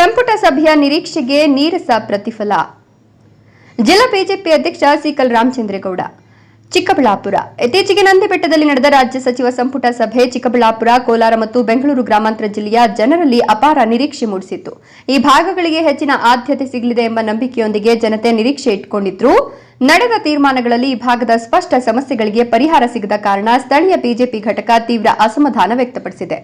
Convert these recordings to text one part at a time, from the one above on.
ಸಂಪುಟ ಸಭೆಯ ನಿರೀಕ್ಷೆಗೆ ನೀರಸ ಪ್ರತಿಫಲ. ಜಿಲ್ಲಾ ಬಿಜೆಪಿ ಅಧ್ಯಕ್ಷ ಸಿಕಲ್ ರಾಮಚಂದ್ರೇಗೌಡ. ಚಿಕ್ಕಬಳ್ಳಾಪುರ. ಇತ್ತೀಚೆಗೆ ನಂದಿಬೆಟ್ಟದಲ್ಲಿ ನಡೆದ ರಾಜ್ಯ ಸಚಿವ ಸಂಪುಟ ಸಭೆ ಚಿಕ್ಕಬಳ್ಳಾಪುರ, ಕೋಲಾರ ಮತ್ತು ಬೆಂಗಳೂರು ಗ್ರಾಮಾಂತರ ಜಿಲ್ಲೆಯ ಜನರಲ್ಲಿ ಅಪಾರ ನಿರೀಕ್ಷೆ ಮೂಡಿಸಿತ್ತು. ಈ ಭಾಗಗಳಿಗೆ ಹೆಚ್ಚಿನ ಆದ್ಯತೆ ಸಿಗಲಿದೆ ಎಂಬ ನಂಬಿಕೆಯೊಂದಿಗೆ ಜನತೆ ನಿರೀಕ್ಷೆ ಇಟ್ಟುಕೊಂಡಿದ್ರು ನಡೆದ ತೀರ್ಮಾನಗಳಲ್ಲಿ ಈ ಭಾಗದ ಸ್ಪಷ್ಟ ಸಮಸ್ಯೆಗಳಿಗೆ ಪರಿಹಾರ ಸಿಗದ ಕಾರಣ ಸ್ಥಳೀಯ ಬಿಜೆಪಿ ಘಟಕ ತೀವ್ರ ಅಸಮಾಧಾನ ವ್ಯಕ್ತಪಡಿಸಿದೆ.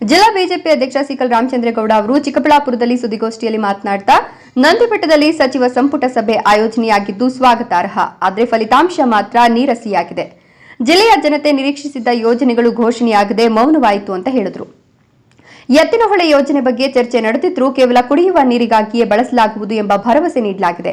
ಜಿಲ್ಲಾ ಬಿಜೆಪಿ ಅಧ್ಯಕ್ಷ ಸಿಕಲ್ ರಾಮಚಂದ್ರೇಗೌಡ ಅವರು ಚಿಕ್ಕಬಳ್ಳಾಪುರದಲ್ಲಿ ಸುದ್ದಿಗೋಷ್ಠಿಯಲ್ಲಿ ಮಾತನಾಡ್ತಾ ನಂದಿಬೆಟ್ಟದಲ್ಲಿ ಸಚಿವ ಸಂಪುಟ ಸಭೆ ಆಯೋಜನೆಯಾಗಿದ್ದು ಸ್ವಾಗತಾರ್ಹ. ಆದರೆ ಫಲಿತಾಂಶ ಮಾತ್ರ ನೀರಸಿಯಾಗಿದೆ. ಜಿಲ್ಲೆಯ ಜನತೆ ನಿರೀಕ್ಷಿಸಿದ್ದ ಯೋಜನೆಗಳು ಘೋಷಣೆಯಾಗದೆ ಮೌನವಾಯಿತು ಅಂತ ಹೇಳಿದರು. ಎತ್ತಿನಹೊಳೆ ಯೋಜನೆ ಬಗ್ಗೆ ಚರ್ಚೆ ನಡೆದಿದ್ರೂ ಕೇವಲ ಕುಡಿಯುವ ನೀರಿಗಾಗಿಯೇ ಬಳಸಲಾಗುವುದು ಎಂಬ ಭರವಸೆ ನೀಡಲಾಗಿದೆ.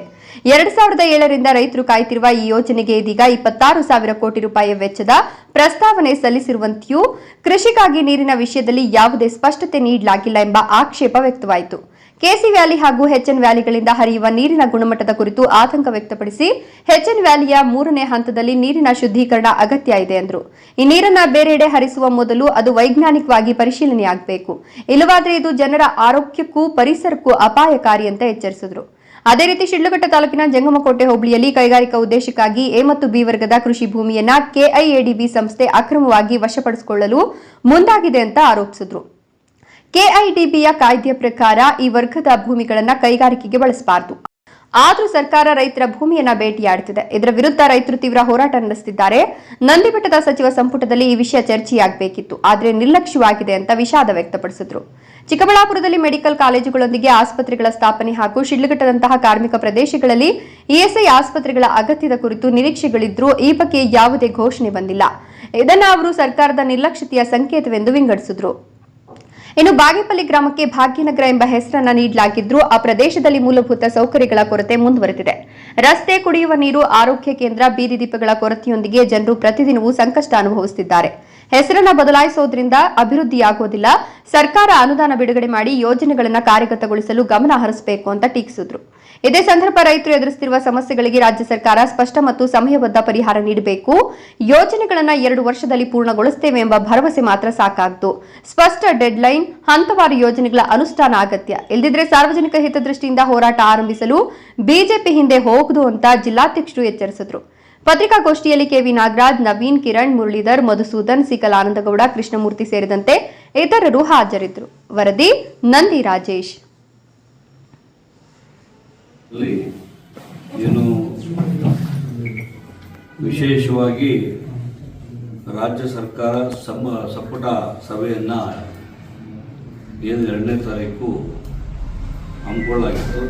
ಎರಡ್ ಸಾವಿರದ ಏಳರಿಂದ ರೈತರು ಕಾಯ್ತಿರುವ ಈ ಯೋಜನೆಗೆ ಇದೀಗ ಇಪ್ಪತ್ತಾರು ಸಾವಿರ ಕೋಟಿ ರೂಪಾಯಿ ವೆಚ್ಚದ ಪ್ರಸ್ತಾವನೆ ಸಲ್ಲಿಸಿರುವಂತೆಯೂ ಕೃಷಿಗಾಗಿ ನೀರಿನ ವಿಷಯದಲ್ಲಿ ಯಾವುದೇ ಸ್ಪಷ್ಟತೆ ನೀಡಲಾಗಿಲ್ಲ ಎಂಬ ಆಕ್ಷೇಪ ವ್ಯಕ್ತವಾಯಿತು. ಕೆಸಿ ವ್ಯಾಲಿ ಹಾಗೂ ಹೆಚ್ಎನ್ ವ್ಯಾಲಿಗಳಿಂದ ಹರಿಯುವ ನೀರಿನ ಗುಣಮಟ್ಟದ ಕುರಿತು ಆತಂಕ ವ್ಯಕ್ತಪಡಿಸಿ ಹೆಚ್ಎನ್ ವ್ಯಾಲಿಯ ಮೂರನೇ ಹಂತದಲ್ಲಿ ನೀರಿನ ಶುದ್ಧೀಕರಣ ಅಗತ್ಯ ಇದೆ ಎಂದರು ಈ ನೀರನ್ನ ಬೇರೆಡೆ ಹರಿಸುವ ಮೊದಲು ಅದು ವೈಜ್ಞಾನಿಕವಾಗಿ ಪರಿಶೀಲನೆಯಾಗಬೇಕು. ಇಲ್ಲವಾದರೆ ಇದು ಜನರ ಆರೋಗ್ಯಕ್ಕೂ ಪರಿಸರಕ್ಕೂ ಅಪಾಯಕಾರಿ ಅಂತ ಎಚ್ಚರಿಸಿದರು. ಅದೇ ರೀತಿ ಶಿಡ್ಲಘಟ್ಟ ತಾಲೂಕಿನ ಜಂಗಮಕೋಟೆ ಹೋಬಳಿಯಲ್ಲಿ ಕೈಗಾರಿಕಾ ಉದ್ದೇಶಕ್ಕಾಗಿ ಎ ಮತ್ತು ಬಿ ವರ್ಗದ ಕೃಷಿ ಭೂಮಿಯನ್ನ ಕೆಐಎಡಿಬಿ ಸಂಸ್ಥೆ ಅಕ್ರಮವಾಗಿ ವಶಪಡಿಸಿಕೊಳ್ಳಲು ಮುಂದಾಗಿದೆ ಅಂತ ಆರೋಪಿಸಿದ್ರು. ಕೆಐಡಿಬಿಯ ಕಾಯ್ದೆಯ ಪ್ರಕಾರ ಈ ವರ್ಗದ ಭೂಮಿಗಳನ್ನು ಕೈಗಾರಿಕೆಗೆ ಬಳಸಬಾರದು. ಆದರೂ ಸರ್ಕಾರ ರೈತರ ಭೂಮಿಯನ್ನ ಭೇಟಿಯಾಡುತ್ತಿದೆ ಇದರ ವಿರುದ್ಧ ರೈತರು ತೀವ್ರ ಹೋರಾಟ ನಡೆಸುತ್ತಿದ್ದಾರೆ ನಂದಿಬೆಟ್ಟದ ಸಚಿವ ಸಂಪುಟದಲ್ಲಿ ಈ ವಿಷಯ ಚರ್ಚೆಯಾಗಬೇಕಿತ್ತು. ಆದರೆ ನಿರ್ಲಕ್ಷ್ಯವಾಗಿದೆ ಅಂತ ವಿಷಾದ ವ್ಯಕ್ತಪಡಿಸಿದ್ರು. ಚಿಕ್ಕಬಳ್ಳಾಪುರದಲ್ಲಿ ಮೆಡಿಕಲ್ ಕಾಲೇಜುಗಳೊಂದಿಗೆ ಆಸ್ಪತ್ರೆಗಳ ಸ್ಥಾಪನೆ ಹಾಗೂ ಶಿಡ್ಲಘಟ್ಟದಂತಹ ಕಾರ್ಮಿಕ ಪ್ರದೇಶಗಳಲ್ಲಿ ಇಎಸ್ಐ ಆಸ್ಪತ್ರೆಗಳ ಅಗತ್ಯದ ಕುರಿತು ನಿರೀಕ್ಷೆಗಳಿದ್ರೂ ಈ ಬಗ್ಗೆ ಯಾವುದೇ ಘೋಷಣೆ ಬಂದಿಲ್ಲ. ಇದನ್ನು ಅವರು ಸರ್ಕಾರದ ನಿರ್ಲಕ್ಷ್ಯತೆಯ ಸಂಕೇತವೆಂದು ವಿಂಗಡಿಸಿದ್ರು. ಇನ್ನು ಬಾಗೇಪಲ್ಲಿ ಗ್ರಾಮಕ್ಕೆ ಭಾಗ್ಯನಗರ ಎಂಬ ಹೆಸರನ್ನ ನೀಡಲಾಗಿದ್ರೂ ಆ ಪ್ರದೇಶದಲ್ಲಿ ಮೂಲಭೂತ ಸೌಕರ್ಯಗಳ ಕೊರತೆ ಮುಂದುವರೆದಿದೆ. ರಸ್ತೆ ಕುಡಿಯುವ ನೀರು ಆರೋಗ್ಯ ಕೇಂದ್ರ, ಬೀದಿ ದೀಪಗಳ ಕೊರತೆಯೊಂದಿಗೆ ಜನರು ಪ್ರತಿದಿನವೂ ಸಂಕಷ್ಟ ಅನುಭವಿಸುತ್ತಿದ್ದಾರೆ. ಹೆಸರನ್ನ ಬದಲಾಯಿಸೋದ್ರಿಂದ ಅಭಿವೃದ್ಧಿಯಾಗುವುದಿಲ್ಲ ಸರ್ಕಾರ ಅನುದಾನ ಬಿಡುಗಡೆ ಮಾಡಿ ಯೋಜನೆಗಳನ್ನು ಕಾರ್ಯಗತಗೊಳಿಸಲು ಗಮನ ಹರಿಸಬೇಕು ಅಂತ ಟೀಕಿಸಿದ್ರು. ಇದೇ ಸಂದರ್ಭ ರೈತರು ಎದುರಿಸುತ್ತಿರುವ ಸಮಸ್ಯೆಗಳಿಗೆ ರಾಜ್ಯ ಸರ್ಕಾರ ಸ್ಪಷ್ಟ ಮತ್ತು ಸಮಯಬದ್ಧ ಪರಿಹಾರ ನೀಡಬೇಕು. ಯೋಜನೆಗಳನ್ನು ಎರಡು ವರ್ಷದಲ್ಲಿ ಪೂರ್ಣಗೊಳಿಸುತ್ತೇವೆ ಎಂಬ ಭರವಸೆ ಮಾತ್ರ ಸಾಕಾಗದು. ಸ್ಪಷ್ಟ ಡೆಡ್ಲೈನ್, ಹಂತವಾರು ಯೋಜನೆಗಳ ಅನುಷ್ಠಾನ ಅಗತ್ಯ. ಇಲ್ಲದಿದ್ರೆ ಸಾರ್ವಜನಿಕ ಹಿತದೃಷ್ಟಿಯಿಂದ ಹೋರಾಟ ಆರಂಭಿಸಲು ಬಿಜೆಪಿ ಹಿಂದೆ ಹೋಗುದು ಅಂತ ಜಿಲ್ಲಾಧ್ಯಕ್ಷರು ಎಚ್ಚರಿಸಿದ್ರು. ಪತ್ರಿಕಾಗೋಷ್ಠಿಯಲ್ಲಿ ಕೆವಿ ನಾಗರಾಜ್, ನವೀನ್ ಕಿರಣ್, ಮುರಳೀಧರ್, ಮಧುಸೂದನ್, ಸಿಕಲ್ ಆನಂದಗೌಡ, ಕೃಷ್ಣಮೂರ್ತಿ ಸೇರಿದಂತೆ ಇತರರು ಹಾಜರಿದ್ದರು. ವರದಿ ನಂದಿ ರಾಜೇಶ್. ಏನು ವಿಶೇಷವಾಗಿ ರಾಜ್ಯ ಸರ್ಕಾರ ಸಮ ಸಂಪುಟ ಸಭೆಯನ್ನು ಏನು ಎರಡನೇ ತಾರೀಕು ಹಮ್ಮಿಕೊಳ್ಳಲಾಗಿತ್ತು.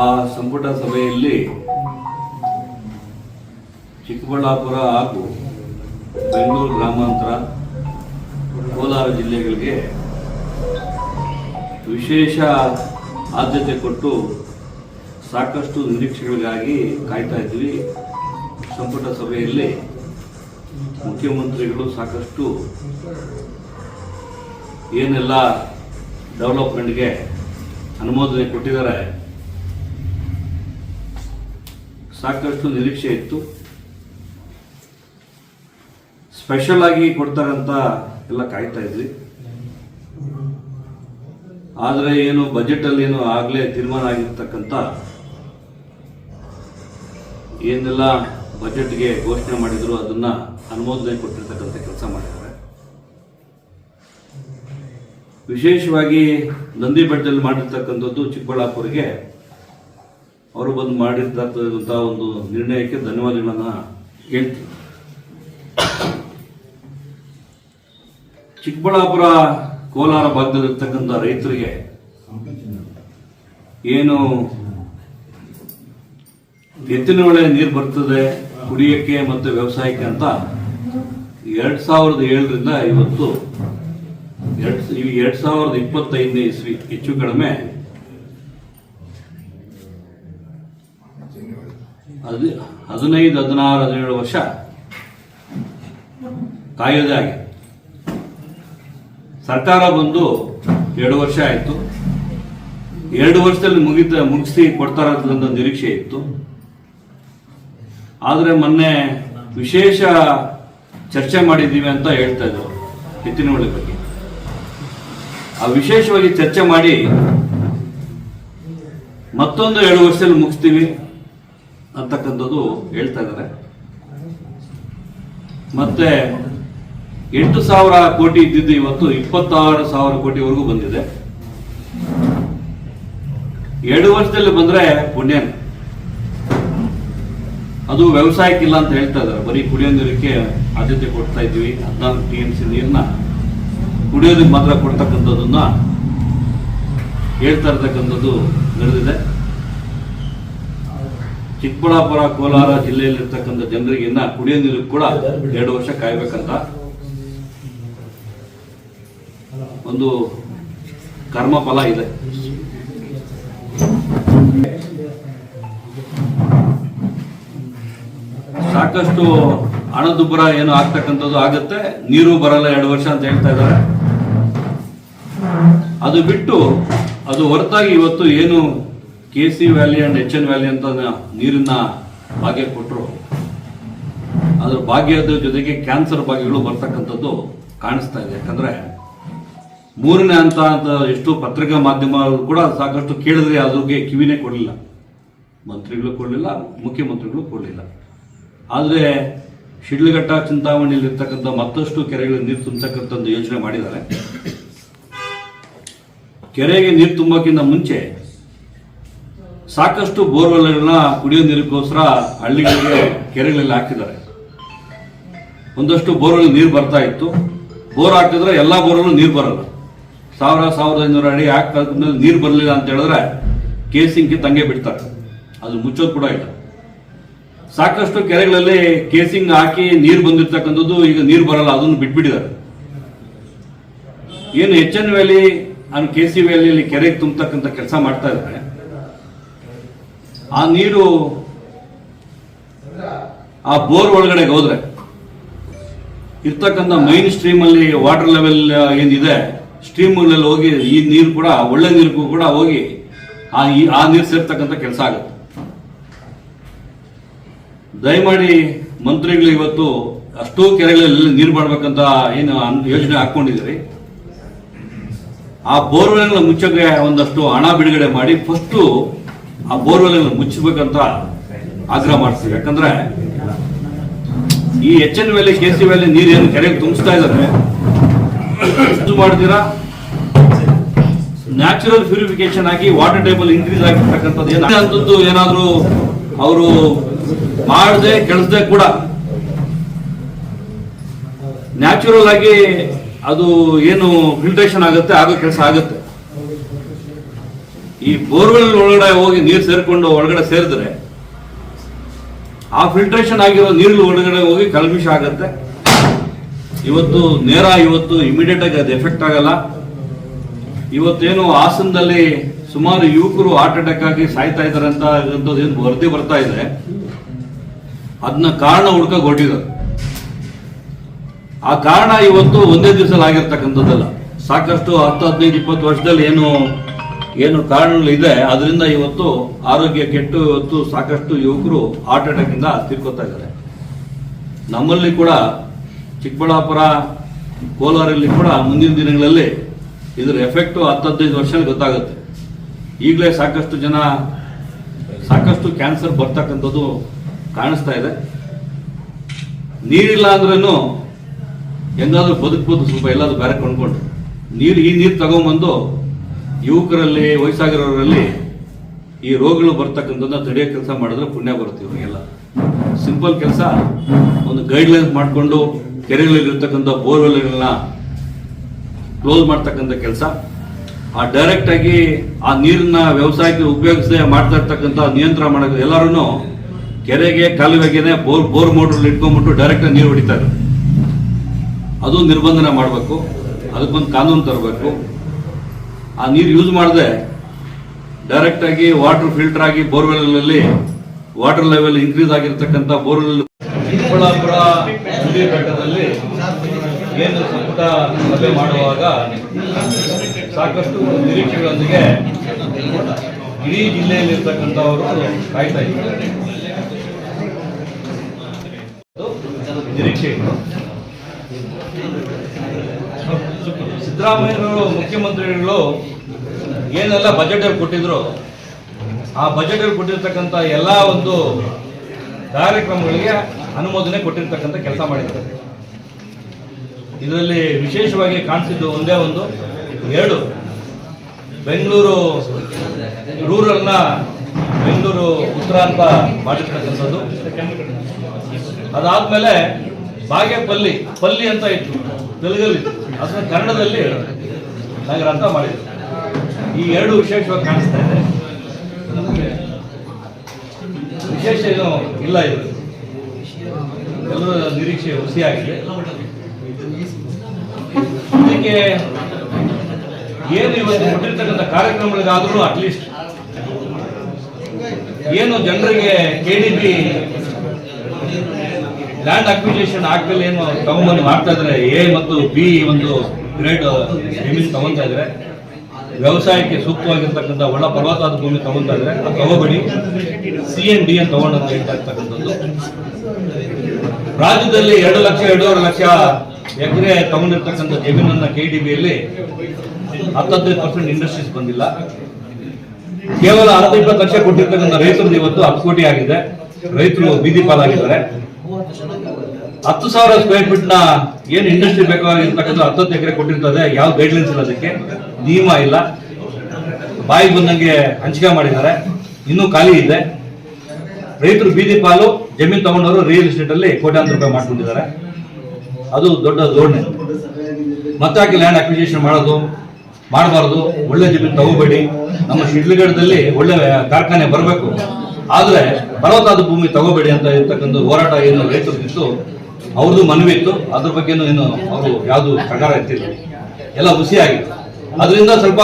ಆ ಸಂಪುಟ ಸಭೆಯಲ್ಲಿ ಚಿಕ್ಕಬಳ್ಳಾಪುರ ಹಾಗೂ ಬೆಂಗಳೂರು ಗ್ರಾಮಾಂತರ ಕೋಲಾರ ಜಿಲ್ಲೆಗಳಿಗೆ ವಿಶೇಷ ಆದ್ಯತೆ ಕೊಟ್ಟು ಸಾಕಷ್ಟು ನಿರೀಕ್ಷೆಗಳಿಗಾಗಿ ಕಾಯ್ತಾ ಇದ್ವಿ. ಸಂಪುಟ ಸಭೆಯಲ್ಲಿ ಮುಖ್ಯಮಂತ್ರಿಗಳು ಸಾಕಷ್ಟು ಏನೆಲ್ಲ ಡೆವಲಪ್ಮೆಂಟ್ಗೆ ಅನುಮೋದನೆ ಕೊಟ್ಟಿದ್ದಾರೆ. ಸಾಕಷ್ಟು ನಿರೀಕ್ಷೆ ಇತ್ತು. ಸ್ಪೆಷಲ್ ಆಗಿ ಕೊಡ್ತಾರಂತ ಎಲ್ಲ ಕಾಯ್ತಾ ಇದ್ವಿ. ಆದರೆ ಏನು ಬಜೆಟಲ್ಲಿ ಏನು ಆಗಲೇ ತೀರ್ಮಾನ ಆಗಿರ್ತಕ್ಕಂಥ ಏನೆಲ್ಲ ಬಜೆಟ್ಗೆ ಘೋಷಣೆ ಮಾಡಿದ್ರು ಅದನ್ನ ಅನುಮೋದನೆ ಕೊಟ್ಟಿರ್ತಕ್ಕಂಥ ಕೆಲಸ ಮಾಡಿದ್ದಾರೆ. ವಿಶೇಷವಾಗಿ ನಂದಿ ಬೆಟ್ಟದಲ್ಲಿ ಮಾಡಿರ್ತಕ್ಕಂಥದ್ದು ಚಿಕ್ಕಬಳ್ಳಾಪುರಿಗೆ ಅವರು ಬಂದು ಮಾಡಿರ್ತಕ್ಕಂಥ ಒಂದು ನಿರ್ಣಯಕ್ಕೆ ಧನ್ಯವಾದಗಳನ್ನು ಹೇಳ್ತೀನಿ. ಚಿಕ್ಕಬಳ್ಳಾಪುರ ಕೋಲಾರ ಭಾಗದಲ್ಲಿರ್ತಕ್ಕಂಥ ರೈತರಿಗೆ ಏನು ಎತ್ತಿನ ಹೊಳೆ ನೀರು ಬರ್ತದೆ, ಕುಡಿಯಕ್ಕೆ ಮತ್ತು ವ್ಯವಸಾಯಕ್ಕೆ ಅಂತ ಎರಡು ಸಾವಿರದ ಏಳರಿಂದ ಇವತ್ತು, ಎರಡು ಎರಡು ಸಾವಿರದ ಇಪ್ಪತ್ತೈದನೇ ಇಸ್ವಿ, ಹೆಚ್ಚು ಕಡಿಮೆ ಹದಿ ಹದಿನೈದು, ಹದಿನಾರು, ಹದಿನೇಳು ವರ್ಷ ಕಾಯೋದೇ ಆಗಿದೆ ಸರ್ಕಾರ ಬಂದು ಎರಡು ವರ್ಷ ಆಯಿತು. ಎರಡು ವರ್ಷದಲ್ಲಿ ಮುಗಿದ, ಮುಗಿಸಿ ಕೊಡ್ತಾರ ನಿರೀಕ್ಷೆ ಇತ್ತು. ಆದರೆ ಮೊನ್ನೆ ವಿಶೇಷ ಚರ್ಚೆ ಮಾಡಿದ್ದೀವಿ ಅಂತ ಹೇಳ್ತಾ ಇದ್ರು ಎತ್ತಿನಹಳ್ಳಿ ಬಗ್ಗೆ. ಆ ವಿಶೇಷವಾಗಿ ಚರ್ಚೆ ಮಾಡಿ ಮತ್ತೊಂದು ಎರಡು ವರ್ಷದಲ್ಲಿ ಮುಗಿಸ್ತೀವಿ. ಅಂತಕ್ಕಂಥದ್ದು ಹೇಳ್ತಾ ಇದ್ದಾರೆ. ಮತ್ತೆ ಎಂಟು ಸಾವಿರ ಕೋಟಿ ಇದ್ದಿದ್ದು ಇವತ್ತು ಇಪ್ಪತ್ತಾರು ಸಾವಿರ ಕೋಟಿವರೆಗೂ ಬಂದಿದೆ. ಎರಡು ವರ್ಷದಲ್ಲಿ ಬಂದ್ರೆ ಪುಣ್ಯ ಅದು ವ್ಯವಸಾಯಕ್ಕಿಲ್ಲ ಅಂತ ಹೇಳ್ತಾ ಇದ್ದಾರೆ. ಬರೀ ಕುಡಿಯೋ ನೀರಕ್ಕೆ ಆದ್ಯತೆ ಕೊಡ್ತಾ ಇದ್ವಿ ಹದಿನಾಲ್ಕು ಟಿ ಎಂ ಸಿ ನೀರನ್ನ ಕುಡಿಯೋದಕ್ಕೆ ಮಾತ್ರ ಕೊಡ್ತಕ್ಕಂಥದ್ದನ್ನ ಹೇಳ್ತಾ ಇರ್ತಕ್ಕಂಥದ್ದು ನಡೆದಿದೆ. ಚಿಕ್ಕಬಳ್ಳಾಪುರ, ಕೋಲಾರ ಜಿಲ್ಲೆಯಲ್ಲಿರ್ತಕ್ಕಂಥ ಜನರಿಗೆ ಇನ್ನ ಕುಡಿಯೋ ನೀರು ಕೂಡ ಎರಡು ವರ್ಷ ಕಾಯ್ಬೇಕಂತ. ಒಂದು ಕರ್ಮ ಫಲ ಇದೆ. ಸಾಕಷ್ಟು ಹಣದುಬ್ಬರ ಏನು ಆಗ್ತಕ್ಕಂಥದ್ದು ಆಗುತ್ತೆ. ನೀರು ಬರಲ್ಲ ಎರಡು ವರ್ಷ ಅಂತ ಹೇಳ್ತಾ ಇದ್ದಾರೆ. ಅದು ಬಿಟ್ಟು ಅದು ಹೊರತಾಗಿ ಇವತ್ತು ಏನು K C valley and H N valley ಅಂತ ನೀರನ್ನ ನೀರಿನ ಭಾಗ್ಯ ಕೊಟ್ಟರು ಅದ್ರ ಭಾಗ್ಯದ ಜೊತೆಗೆ ಕ್ಯಾನ್ಸರ್ ಭಾಗ್ಯಗಳು ಬರ್ತಕ್ಕಂಥದ್ದು ಕಾಣಿಸ್ತಾ ಇದೆ. ಯಾಕಂದ್ರೆ ಮೂರನೇ ಹಂತ ಅಂತ ಎಷ್ಟು ಪತ್ರಿಕಾ ಮಾಧ್ಯಮಗಳು ಕೂಡ ಸಾಕಷ್ಟು ಕೇಳಿದ್ರೆ ಅದ್ರಿಗೆ ಕಿವಿನೇ ಕೊಡಲಿಲ್ಲ. ಮಂತ್ರಿಗಳು ಕೊಡಲಿಲ್ಲ, ಮುಖ್ಯಮಂತ್ರಿಗಳು ಕೊಡಲಿಲ್ಲ. ಆದರೆ ಶಿಡ್ಲಘಟ್ಟ ಚಿಂತಾಮಣಿಯಲ್ಲಿರ್ತಕ್ಕಂಥ ಮತ್ತಷ್ಟು ಕೆರೆಗಳಿಗೆ ನೀರು ತುಂಬತಕ್ಕಂಥ ಯೋಜನೆ ಮಾಡಿದ್ದಾರೆ. ಕೆರೆಗೆ ನೀರು ತುಂಬಕ್ಕಿಂತ ಮುಂಚೆ ಸಾಕಷ್ಟು ಬೋರ್ವೆಲ್ಗಳನ್ನ ಕುಡಿಯೋ ನೀರಿಗೋಸ್ಕರ ಹಳ್ಳಿಗಳಿಗೆ ಕೆರೆಗಳಲ್ಲಿ ಹಾಕಿದ್ದಾರೆ. ಒಂದಷ್ಟು ಬೋರ್ವೆಲ್ ನೀರು ಬರ್ತಾ ಇತ್ತು. ಬೋರ್ ಹಾಕಿದ್ರೆ ಎಲ್ಲ ಬೋರ್ವೆಲ್ ನೀರು ಬರಲ್ಲ. ಸಾವಿರ, ಸಾವಿರದ ಐನೂರ ಅಡಿ ಹಾಕಿದ್ಮೇಲೆ ನೀರು ಬರಲಿಲ್ಲ ಅಂತ ಹೇಳಿದ್ರೆ ಕೇಸಿಂಗ್ಗೆ ತಂಗೆ ಬಿಡ್ತಾರೆ. ಅದು ಮುಚ್ಚೋದು ಕೂಡ ಇಲ್ಲ. ಸಾಕಷ್ಟು ಕೆರೆಗಳಲ್ಲಿ ಕೇಸಿಂಗ್ ಹಾಕಿ ನೀರು ಬಂದಿರ್ತಕ್ಕಂಥದ್ದು ಈಗ ನೀರು ಬರಲ್ಲ, ಅದನ್ನು ಬಿಟ್ಬಿಟ್ಟಿದ್ದಾರೆ. ಏನು H N valley and K C ವ್ಯಾಲಿಯಲ್ಲಿ ಕೆರೆಗೆ ತುಂಬತಕ್ಕಂಥ ಕೆಲಸ ಮಾಡ್ತಾ ಇದ್ದಾರೆ. ಆ ನೀರು ಆ ಬೋರ್ ಒಳಗಡೆ ಹೋದ್ರೆ ಇರ್ತಕ್ಕಂಥ ಮೈನ್ ಸ್ಟ್ರೀಮ್ ಅಲ್ಲಿ ವಾಟರ್ ಲೆವೆಲ್ ಏನಿದೆ ಸ್ಟ್ರೀಮ್ಗಳಲ್ಲಿ ಹೋಗಿ ಈ ನೀರು ಕೂಡ, ಒಳ್ಳೆ ನೀರಿಗೂ ಕೂಡ ಹೋಗಿ ಆ ಆ ನೀರು ಸೇರ್ತಕ್ಕಂಥ ಕೆಲಸ ಆಗುತ್ತೆ. ದಯಮಾಡಿ ಮಂತ್ರಿಗಳು ಇವತ್ತು ಅಷ್ಟೂ ಕೆರೆಗಳಲ್ಲಿ ನೀರು ಮಾಡ್ಬೇಕಂತ ಏನು ಯೋಜನೆ ಹಾಕೊಂಡಿದ್ದೀರಿ ಆ ಬೋರ್ವೆಲ್ ಮುಚ್ಚಕ್ಕೆ ಒಂದಷ್ಟು ಹಣ ಬಿಡುಗಡೆ ಮಾಡಿ, ಫಸ್ಟು ಆ ಬೋರ್ವೆಲ್ ಮುಚ್ಚಬೇಕಂತ ಆಗ್ರಹ ಮಾಡ್ತೀವಿ. ಯಾಕಂದ್ರೆ ಈ H N valley, K C valley ನೀರು ಏನು ಕೆರೆಗೆ ತುಂಬಿಸ್ತಾ ಇದ್ದಾರೆ ಮಾಡ್ತೀರಾ? ನ್ಯಾಚುರಲ್ ಪ್ಯೂರಿಫಿಕೇಶನ್ ಆಗಿ, ವಾಟರ್ ಟೇಬಲ್ ಇನ್ಕ್ರೀಸ್ ಆಗಿರ್ತಕ್ಕಂಥದ್ದು ಏನಂತದ್ದು ಏನಾದರೂ ಅವರು ಮಾಡದೆ ಕೆಳಸದೆ ಕೂಡ ನ್ಯಾಚುರಲ್ ಆಗಿ ಅದು ಏನು ಫಿಲ್ಟ್ರೇಷನ್ ಆಗುತ್ತೆ, ಆಗೋ ಕೆಲಸ ಆಗುತ್ತೆ. ಈ ಬೋರ್ವೆಲ್ ಒಳಗಡೆ ಹೋಗಿ ನೀರು ಸೇರ್ಕೊಂಡು ಒಳಗಡೆ ಸೇರಿದ್ರೆ, ಆ ಫಿಲ್ಟ್ರೇಷನ್ ಆಗಿರೋ ನೀರು ಒಳಗಡೆ ಹೋಗಿ ಕಲ್ಮಿಷ ಆಗುತ್ತೆ. ಇವತ್ತು ನೇರ, ಇವತ್ತು ಇಮಿಡಿಯೇಟ್ ಆಗಿ ಅದು ಎಫೆಕ್ಟ್ ಆಗಲ್ಲ. ಇವತ್ತೇನು ಹಾಸನದಲ್ಲಿ ಸುಮಾರು ಯುವಕರು ಹಾರ್ಟ್ ಅಟ್ಯಾಕ್ ಆಗಿ ಸಾಯ್ತಾ ಇದ್ದಾರೆ ಅಂತ ಏನು ವರದಿ ಬರ್ತಾ ಇದೆ. ಅದನ್ನ ಕಾರಣ ಹುಡುಕ ಹೊರಟಿದ್ದಾರೆ ಆ ಕಾರಣ ಇವತ್ತು ಒಂದೇ ದಿವಸದಲ್ಲಿ ಆಗಿರ್ತಕ್ಕಂಥದ್ದಲ್ಲ. ಸಾಕಷ್ಟು ಹತ್ತು, ಹದಿನೈದು, ಇಪ್ಪತ್ತು ವರ್ಷದಲ್ಲಿ ಏನು ಏನು ಕಾರಣಗಳು ಇದೆ ಅದರಿಂದ ಇವತ್ತು ಆರೋಗ್ಯ ಕೆಟ್ಟು ಇವತ್ತು ಸಾಕಷ್ಟು ಯುವಕರು ಹಾರ್ಟ್ ಅಟ್ಯಾಕ್ ಇಂದ ತಿರ್ಕೋತಾ ಇದ್ದಾರೆ. ನಮ್ಮಲ್ಲಿ ಕೂಡ, ಚಿಕ್ಕಬಳ್ಳಾಪುರ, ಕೋಲಾರಲ್ಲಿ ಕೂಡ ಮುಂದಿನ ದಿನಗಳಲ್ಲಿ ಇದರ ಎಫೆಕ್ಟು ಹತ್ತು ಹದಿನೈದು ವರ್ಷ ಗೊತ್ತಾಗುತ್ತೆ. ಈಗಲೇ ಸಾಕಷ್ಟು ಜನ, ಸಾಕಷ್ಟು ಕ್ಯಾನ್ಸರ್ ಬರ್ತಕ್ಕಂಥದ್ದು ಕಾಣಿಸ್ತಾ ಇದೆ. ನೀರಿಲ್ಲ ಅಂದ್ರೂ ಹೆಂಗಾದ್ರೂ ಬದುಕ್ಬೋದು ಸ್ವಲ್ಪ ಎಲ್ಲಾದ್ರೂ ಬೇರೆ ಕೊಂಡ್ಕೊಂಡು ನೀರು, ಈ ನೀರು ತಗೊಂಬಂದು ಯುವಕರಲ್ಲಿ, ವಯಸ್ಸಾಗಿರೋರಲ್ಲಿ ಈ ರೋಗಗಳು ಬರ್ತಕ್ಕಂಥದ್ದನ್ನ ತಡೆಯೋ ಕೆಲಸ ಮಾಡಿದ್ರೆ ಪುಣ್ಯ ಬರುತ್ತೆ ಇವರಿಗೆಲ್ಲ. ಸಿಂಪಲ್ ಕೆಲಸ. ಒಂದು ಗೈಡ್ಲೈನ್ಸ್ ಮಾಡಿಕೊಂಡು ಕೆರೆಗಳಲ್ಲಿರ್ತಕ್ಕಂಥ ಬೋರ್ವೆಲ್ಗಳನ್ನ ಕ್ಲೋಸ್ ಮಾಡ್ತಕ್ಕಂಥ ಕೆಲಸ. ಆ ಡೈರೆಕ್ಟ್ ಆಗಿ ಆ ನೀರನ್ನ ವ್ಯವಸಾಯಕ್ಕೆ ಉಪಯೋಗಿಸದೆ ಮಾಡ್ತಾ ಇರ್ತಕ್ಕಂಥ ನಿಯಂತ್ರಣ ಮಾಡೋದು ಎಲ್ಲರೂ ಕೆರೆಗೆ, ಕಾಲುವೆಗೆನೆ ಬೋರ್ ಬೋರ್ ಮೋಟ್ರಲ್ಲಿ ಇಟ್ಕೊಂಡ್ಬಿಟ್ಟು ಡೈರೆಕ್ಟ್ ಆಗಿ ನೀರು ಹೊಡಿತಾರೆ ಅದು ನಿರ್ಬಂಧನೆ ಮಾಡಬೇಕು. ಅದಕ್ಕೊಂದು ಕಾನೂನು ತರಬೇಕು. ಆ ನೀರು ಯೂಸ್ ಮಾಡದೆ ಡೈರೆಕ್ಟ್ ಆಗಿ ವಾಟರ್ ಫಿಲ್ಟರ್ ಆಗಿ ಬೋರ್ವೆಲ್ನಲ್ಲಿ ವಾಟರ್ ಲೆವೆಲ್ ಇನ್ಕ್ರೀಸ್ ಆಗಿರ್ತಕ್ಕಂಥ ಬೋರ್ವೆಲ್ ಚಿಕ್ಕಬಳ್ಳಾಪುರ ಹುಲಿ ಬೆಟ್ಟದಲ್ಲಿ ಏನು ಸಂಪುಟ ಸಭೆ ಮಾಡುವಾಗ ಸಾಕಷ್ಟು ನಿರೀಕ್ಷೆಗಳೊಂದಿಗೆ ಇಡೀ ಜಿಲ್ಲೆಯಲ್ಲಿರ್ತಕ್ಕಂಥವರು ಕಾಯ್ತಾ ಇದ್ದಾರೆ. ನಿರೀಕ್ಷೆ ಇತ್ತು. ಸಿದ್ದರಾಮಯ್ಯ ಸಿದ್ದರಾಮಯ್ಯನವರು ಮುಖ್ಯಮಂತ್ರಿಗಳು ಏನೆಲ್ಲ ಬಜೆಟ್ ಕೊಟ್ಟಿದ್ರು, ಆ ಬಜೆಟ್ ಕೊಟ್ಟಿರ್ತಕ್ಕಂಥ ಎಲ್ಲ ಒಂದು ಕಾರ್ಯಕ್ರಮಗಳಿಗೆ ಅನುಮೋದನೆ ಕೊಟ್ಟಿರ್ತಕ್ಕಂಥ ಕೆಲಸ ಮಾಡಿದ್ದಾರೆ. ಇದರಲ್ಲಿ ವಿಶೇಷವಾಗಿ ಕಾಣಿಸಿದ್ದು ಒಂದೇ ಒಂದು, ಎರಡು. ಬೆಂಗಳೂರು ರೂರಲ್ನ ಬೆಂಗಳೂರು ಉತ್ತರ ಅಂತ ಮಾಡಿರ್ತಕ್ಕಂಥದ್ದು. ಅದಾದ್ಮೇಲೆ ಬಾಗೇಪಲ್ಲಿ, ಪಲ್ಲಿ ಅಂತ ಇತ್ತು, ತೆಲುಗಲ್ಲಿ. ಅದನ್ನ ಕನ್ನಡದಲ್ಲಿ ನನಗೆ ಅರ್ಥ ಮಾಡಿದ್ರು. ಈ ಎರಡು ವಿಶೇಷವಾಗಿ ಕಾಣಿಸ್ತಾ ಇದೆ. ವಿಶೇಷ ಏನು ಇಲ್ಲ ಇದು. ಎಲ್ಲರ ನಿರೀಕ್ಷೆ ಹುಸಿಯಾಗಿದೆ. ಇದಕ್ಕೆ ಏನು ಇವತ್ತು ಕೊಟ್ಟಿರ್ತಕ್ಕಂಥ ಕಾರ್ಯಕ್ರಮಗಳಿಗಾದ್ರೂ ಅಟ್ಲೀಸ್ಟ್ ಏನು ಜನರಿಗೆ ಕೆ ಲ್ಯಾಂಡ್ ಅಕ್ವಿಜೇಷನ್ ಆಗ್ಮೇಲೆ ಏನು ತಗೊಂಡ್ಬಂದು ಮಾಡ್ತಾ ಇದ್ರೆ ಎ ಮತ್ತು ಬಿ ಒಂದು ಗ್ರೇಡ್ ಜಮೀನು ತಗೊಂತಾ ಇದ್ರೆ ವ್ಯವಸಾಯಕ್ಕೆ ಸೂಕ್ತವಾಗಿರ್ತಕ್ಕಂಥ ಒಳ್ಳ ಪರ್ವತಾದ ಭೂಮಿ ತಗೊಂತಾ ಇದ್ರೆ ಅದು ತಗೋಬೇಡಿ ಸಿ ಎನ್ ಡಿ ಎನ್ ತಗೊಂಡು ಇರ್ತಕ್ಕಂಥದ್ದು. ರಾಜ್ಯದಲ್ಲಿ ಎರಡು ಲಕ್ಷ, ಎರಡೂವರೆ ಲಕ್ಷ ಎಕರೆ ತಗೊಂಡಿರ್ತಕ್ಕಂಥ ಜಮೀನನ್ನ ಕೆ ಡಿ ಬಿಯಲ್ಲಿ ಹತ್ತದೈದು ಪರ್ಸೆಂಟ್ ಇಂಡಸ್ಟ್ರೀಸ್ ಬಂದಿಲ್ಲ. ಕೇವಲ ಅರವತ್ತೈದು ಲಕ್ಷ ಕೊಟ್ಟಿರ್ತಕ್ಕಂಥ ರೈತರದ್ದು ಇವತ್ತು ಹತ್ತು ಕೋಟಿ ಆಗಿದೆ. ರೈತರು ಬೀದಿ ಪಾಲಾಗಿದ್ದಾರೆ. ಹತ್ತು ಸಾವಿರ ಸ್ಕ್ವೇರ್ ಫೀಟ್ನ ಏನು ಇಂಡಸ್ಟ್ರಿ ಬೇಕಾಗಿರ್ತಕ್ಕಂಥ ಹತ್ತತ್ತು ಎಕರೆ ಕೊಟ್ಟಿರ್ತದೆ, ಯಾವ ಗೈಡ್ಲೈನ್ಸ್ ಇಲ್ಲ ಅದಕ್ಕೆ, ನಿಯಮ ಇಲ್ಲ. ಬಾಯಿ ಬಂದಂಗೆ ಹಂಚಿಕೆ ಮಾಡಿದ್ದಾರೆ. ಇನ್ನೂ ಖಾಲಿ ಇದೆ. ರೈತರು ಬೀದಿ ಪಾಲು, ಜಮೀನು ತಗೊಂಡವರು ರಿಯಲ್ ಎಸ್ಟೇಟ್ ಅಲ್ಲಿ ಕೋಟ್ಯಾಂತರ ರೂಪಾಯಿ ಮಾಡ್ಕೊಂಡಿದ್ದಾರೆ. ಅದು ದೊಡ್ಡ ಧೋರಣೆ. ಮತ್ತೆ ಹಾಕಿ ಲ್ಯಾಂಡ್ ಅಕ್ವಿಜೇಷನ್ ಮಾಡೋದು, ಮಾಡಬಾರ್ದು, ಒಳ್ಳೆ ಜಮೀನು ತಗೋಬೇಡಿ. ನಮ್ಮ ಶಿಡ್ಲಗಡದಲ್ಲಿ ಒಳ್ಳೆ ಕಾರ್ಖಾನೆ ಬರಬೇಕು. ಆದ್ರೆ ಪರ್ವತಾದ ಭೂಮಿ ತಗೋಬೇಡಿ ಅಂತ ಇರ್ತಕ್ಕಂಥ ಹೋರಾಟ ಏನು ರೈತರದಿತ್ತು ಅವ್ರದ್ದು ಮನವಿ ಇತ್ತು. ಅದ್ರ ಬಗ್ಗೆನೂ ಏನು ಅವರು ಯಾವುದು ಪ್ರಕಾರ ಇರ್ತಿಲ್ಲ ಎಲ್ಲ ಹುಸಿಯಾಗಿತ್ತು. ಅದರಿಂದ ಸ್ವಲ್ಪ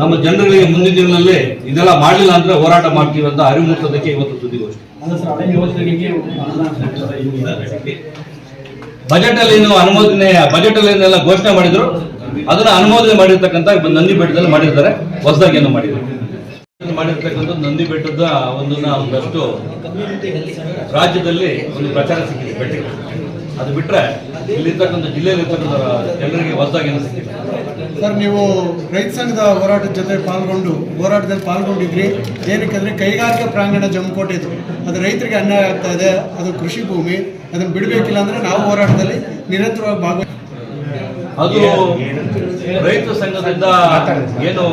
ನಮ್ಮ ಜನರಿಗೆ ಮುಂದಿನ ದಿನಗಳಲ್ಲಿ ಇದೆಲ್ಲ ಮಾಡಲಿಲ್ಲ ಅಂದ್ರೆ ಹೋರಾಟ ಮಾಡ್ತೀವಿ ಅಂತ ಅರಿವು ಮೂಡಿಸೋದಕ್ಕೆ ಇವತ್ತು ಸುದ್ದಿಗೋಷ್ಠಿ. ಬಜೆಟ್ ಅಲ್ಲಿ ಏನು ಅನುಮೋದನೆ ಬಜೆಟ್ ಅಲ್ಲಿ ಏನೆಲ್ಲ ಘೋಷಣೆ ಮಾಡಿದ್ರು. ಅದನ್ನ ಅನುಮೋದನೆ ಮಾಡಿರ್ತಕ್ಕಂಥ ನಂದಿ ಬೆಟ್ಟದಲ್ಲಿ ಮಾಡಿರ್ತಾರೆ. ಹೊಸದಾಗಿ ಏನು ಮಾಡಿದ್ರು. ಮಾಡಿರ್ತಕ್ಕಂಥ ನಂದಿ ಬೆಟ್ಟದ ಒಂದು ಒಂದಷ್ಟು ರಾಜ್ಯದಲ್ಲಿ ಒಂದು ಪ್ರಚಾರ ಸಿಕ್ಕಿದೆ ಬೆಟ್ಟಕ್ಕೆ. ಅದು ಬಿಟ್ರೆ ಇಲ್ಲಿರ್ತಕ್ಕಂಥ ಜಿಲ್ಲೆಯಲ್ಲಿ ಇರ್ತಕ್ಕಂಥ ಜನರಿಗೆ ಹೊಸದಾಗಿ ಏನು ಸರ್ ನೀವು ರೈತ ಸಂಘದ ಹೋರಾಟದ ಜೊತೆ ಪಾಲ್ಗೊಂಡು ಹೋರಾಟದಲ್ಲಿ ಪಾಲ್ಗೊಂಡಿದ್ರಿ. ಏನಕ್ಕಂದ್ರೆ ಕೈಗಾರಿಕಾ ಪ್ರಾಂಗಣ ಜಮ್ಕೊಟ್ಟಿದ್ರು ಅದು ರೈತರಿಗೆ ಅನ್ಯಾಯ ಆಗ್ತಾ ಇದೆ. ಅದು ಕೃಷಿ ಭೂಮಿ. ಅದನ್ನು ಬಿಡಬೇಕಿಲ್ಲ ಅಂದ್ರೆ ನಾವು ಹೋರಾಟದಲ್ಲಿ ನಿರಂತರವಾಗಿ ಭಾಗ ಅದು ರೈತ ಸಂಘದಿಂದ ಏನು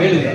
ಹೇಳಿದೆ